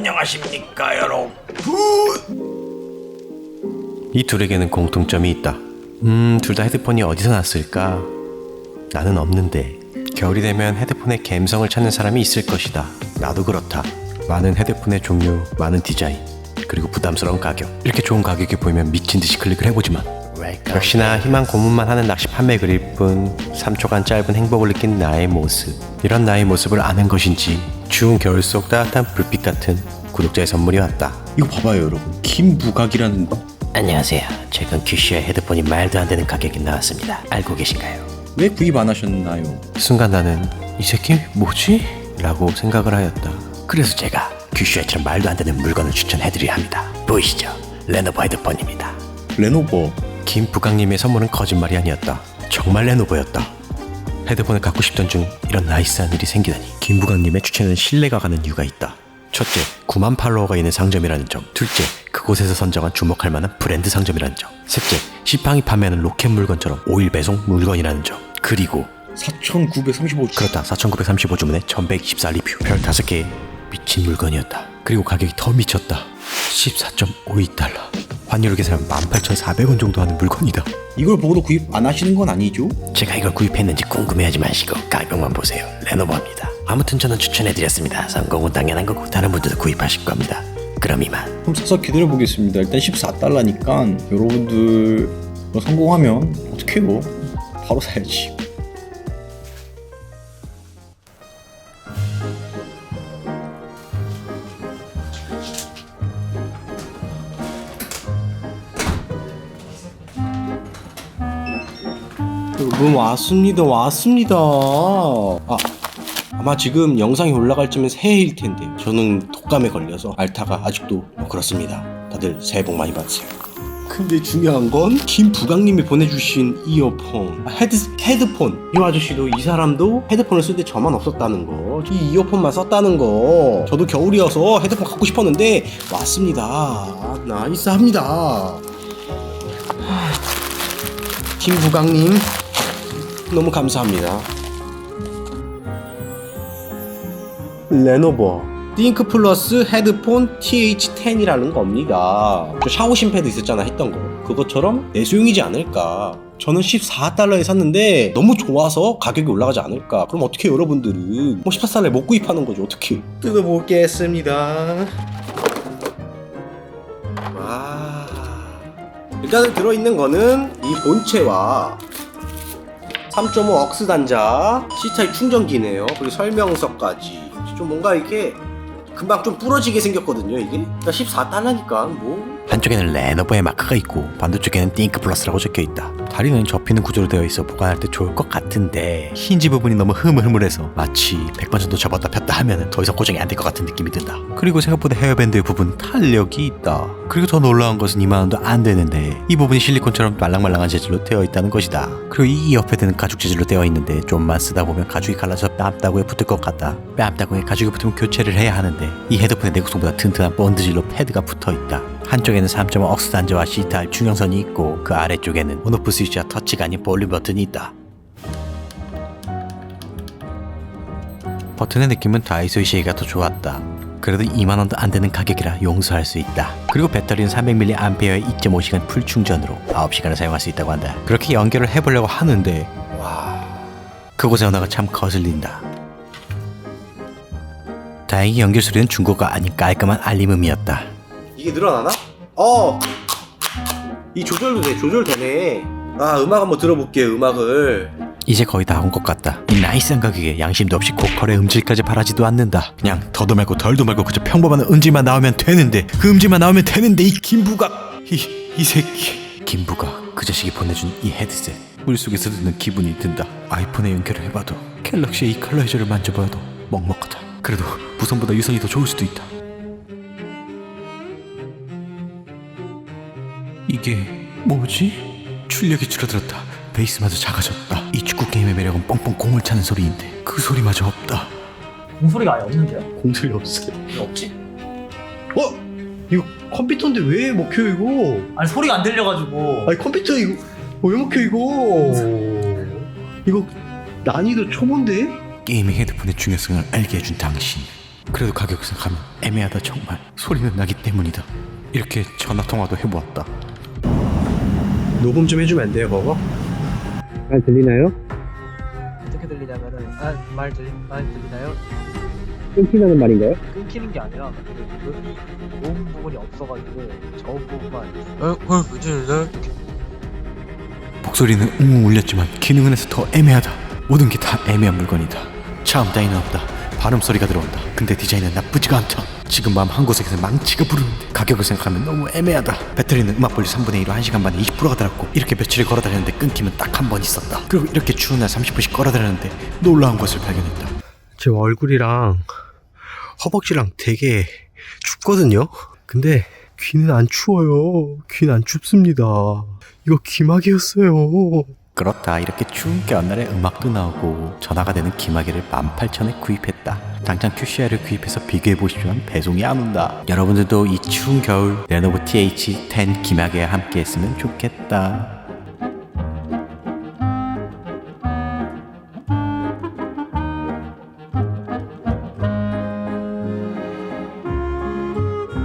안녕하십니까 여러분. 이 둘에게는 공통점이 있다. 음, 둘 다 헤드폰이 어디서 났을까? 나는 없는데. 겨울이 되면 헤드폰의 감성을 찾는 사람이 있을 것이다. 나도 그렇다. 많은 헤드폰의 종류, 많은 디자인, 그리고 부담스러운 가격. 이렇게 좋은 가격이 보이면 미친 듯이 클릭을 해보지만. 역시나 희망 고문만 하는 낚시 판매 그릴 뿐 3초간 짧은 행복을 느낀 나의 모습. 이런 나의 모습을 아는 것인지 추운 겨울 속 따뜻한 불빛 같은 구독자의 선물이 왔다. 이거 봐봐요 여러분 김부각이라는 안녕하세요. 최근 큐슈의 헤드폰이 말도 안 되는 가격이 나왔습니다. 알고 계신가요? 왜 구입 안 하셨나요? 순간 나는 이 새끼 뭐지? 라고 생각을 하였다. 그래서 제가 큐슈에처럼 말도 안 되는 물건을 추천해드려야 합니다. 보이시죠? 레노버 헤드폰입니다. 레노버 김부강님의 선물은 거짓말이 아니었다. 정말 레노버였다. 헤드폰을 갖고 싶던 중 이런 나이스한 일이 생기다니 김부강님의 추천은 신뢰가 가는 이유가 있다. 첫째, 9만 팔로워가 있는 상점이라는 점. 둘째, 그곳에서 선정한 주목할 만한 브랜드 상점이라는 점. 셋째, 시팡이 판매하는 로켓 물건처럼 5일 배송 물건이라는 점. 그리고 4,935 그렇다 4935주문에 1124 리뷰 별 5개 미친 물건이었다 그리고 가격이 더 미쳤다 14.52달러 환율을 계산하면 18,400원 정도 하는 물건이다. 이걸 보고도 구입 안 하시는 건 아니죠? 제가 이걸 구입했는지 궁금해하지 마시고 가격만 보세요. 레노버입니다. 아무튼 저는 추천해드렸습니다. 성공은 당연한 거고 다른 분들도 구입하실 겁니다. 그럼 이만. 그럼 사서 기다려 보겠습니다. 일단 14달러니까 여러분들 뭐 성공하면 어떡해요 바로 사야지 여러분 왔습니다 왔습니다. 아 아마 지금 영상이 올라갈 쯤엔 새해일 텐데 저는 독감에 걸려서 알타가 아직도 뭐 그렇습니다. 다들 새해 복 많이 받으세요. 근데 중요한 건 김부강님이 보내주신 이어폰 아, 헤드, 헤드폰. 이 아저씨도 이 사람도 헤드폰을 쓸 때 저만 없었다는 거이 이어폰만 썼다는 거. 저도 겨울이어서 헤드폰 갖고 싶었는데 왔습니다. 나이스합니다. 김부강님 너무 감사합니다 레노버 띵크 플러스 헤드폰 TH10이라는 겁니다. 저 샤오신 패드 있었잖아 했던 거. 그것처럼 내수용이지 않을까. 저는 14달러에 샀는데 너무 좋아서 가격이 올라가지 않을까. 그럼 어떻게 여러분들은 뭐 14달러에 못 구입하는 거죠 어떻게? 뜯어보겠습니다. 와. 일단은 들어있는 거는 이 본체와 3.5 억스 단자, C타입 충전기네요. 그리고 설명서까지. 좀 뭔가 이렇게 금방 좀 부러지게 생겼거든요, 이게. 그러니까 14달러니까 뭐. 한쪽에는 레노버의 마크가 있고 반대쪽에는 띵크 플러스라고 적혀 있다. 다리는 접히는 구조로 되어 있어 보관할 때 좋을 것 같은데 힌지 부분이 너무 흐물흐물해서 마치 100번 정도 접었다 폈다 하면 더 이상 고정이 안 될 것 같은 느낌이 든다. 그리고 생각보다 헤어밴드 부분 탄력이 있다. 그리고 더 놀라운 것은 이만원도 안 되는데 이 부분이 실리콘처럼 말랑말랑한 재질로 되어 있다는 것이다. 그리고 이 이어패드는 가죽 재질로 되어 있는데 좀만 쓰다 보면 가죽이 갈라져 뺨따구에 붙을 것 같다. 뺨따구에 가죽이 붙으면 교체를 해야 하는데 이 헤드폰의 내구성보다 튼튼한 본드질로 패드가 붙어 있다. 한쪽에는 3.5 억스 단자와 C타입 충전선이 있고 그 아래쪽에는 온오프 스위치와 터치가 아닌 볼륨 버튼이 있다. 버튼의 느낌은 다이소의 시계가 더 좋았다. 그래도 2만원도 안 되는 가격이라 용서할 수 있다. 그리고 배터리는 300mAh의 2.5시간 풀 충전으로 9시간을 사용할 수 있다고 한다. 그렇게 연결을 해보려고 하는데 와 그곳의 언어가 참 거슬린다. 다행히 연결 소리는 중고가 아닌 깔끔한 알림음이었다. 이게 늘어나나? 어! 이 조절도 돼, 조절되네. 아, 음악 한번 들어볼게요, 음악을. 이제 거의 다 온 것 같다. 이 나이스한 가격에 양심도 없이 고퀄의 음질까지 바라지도 않는다. 그냥 더도 말고 덜도 말고 그저 평범한 음질만 나오면 되는데 그 음질만 나오면 되는데 이 김부각 이, 이 새끼 김부각 그 자식이 보내준 이 헤드셋 물속에서 듣는 기분이 든다. 아이폰에 연결을 해봐도 갤럭시의 이 컬러이저를 만져봐도 먹먹하다. 그래도 무선보다 유선이 더 좋을 수도 있다. 이게 뭐지? 출력이 줄어들었다. 베이스마저 작아졌다. 이 축구 게임의 매력은 뻥뻥 공을 차는 소리인데 그 소리마저 없다. 공소리가 아예 없는데요? 공소리 없어요. 왜 없지? 어? 이거 컴퓨터인데 왜 먹혀, 이거? 아니 소리가 안 들려가지고 아니, 컴퓨터 이거, 왜 먹혀, 이거? 이거 난이도 초보인데? 게임의 헤드폰의 중요성을 알게 해준 당신. 그래도 가격 생각하면 애매하다 정말 소리는 나기 때문이다 이렇게 전화 통화도 해보았다 녹음 좀 해주면 안 돼요 그거? 잘 들리나요? 어떻게 들리냐면은 아, 말 들리 말 들리나요? 끊긴다는 말인가요? 끊기는 게 아니라 그 고음 부분이 없어가지고 저 부분만 어, 어, 그치네. 목소리는 웅웅 울렸지만 기능은 해서 더 애매하다 모든 게 다 애매한 물건이다 차음 따위는 없다 발음 소리가 들어온다 근데 디자인은 나쁘지가 않다 지금 마음 한 곳에서 망치가 부르는데 가격을 생각하면 너무 애매하다 배터리는 음악 볼륨 3분의 1로 1시간 반에 20%가 달았고 이렇게 며칠을 걸어다녔는데 끊기면 딱 한 번 있었다 그리고 이렇게 추운 날 30분씩 걸어다녔는데 놀라운 것을 발견했다 제 얼굴이랑 허벅지랑 되게 춥거든요. 근데 귀는 안 추워요. 귀는 안 춥습니다. 이거 귀마개였어요. 그렇다 이렇게 추운 겨울날에 음악도 나오고 전화가 되는 기마개를 18,000에 구입했다. 당장 QCR을 구입해서 비교해보시면 배송이 안 온다. 여러분들도 이 추운 겨울 레노버 TH10 기마개와 함께 했으면 좋겠다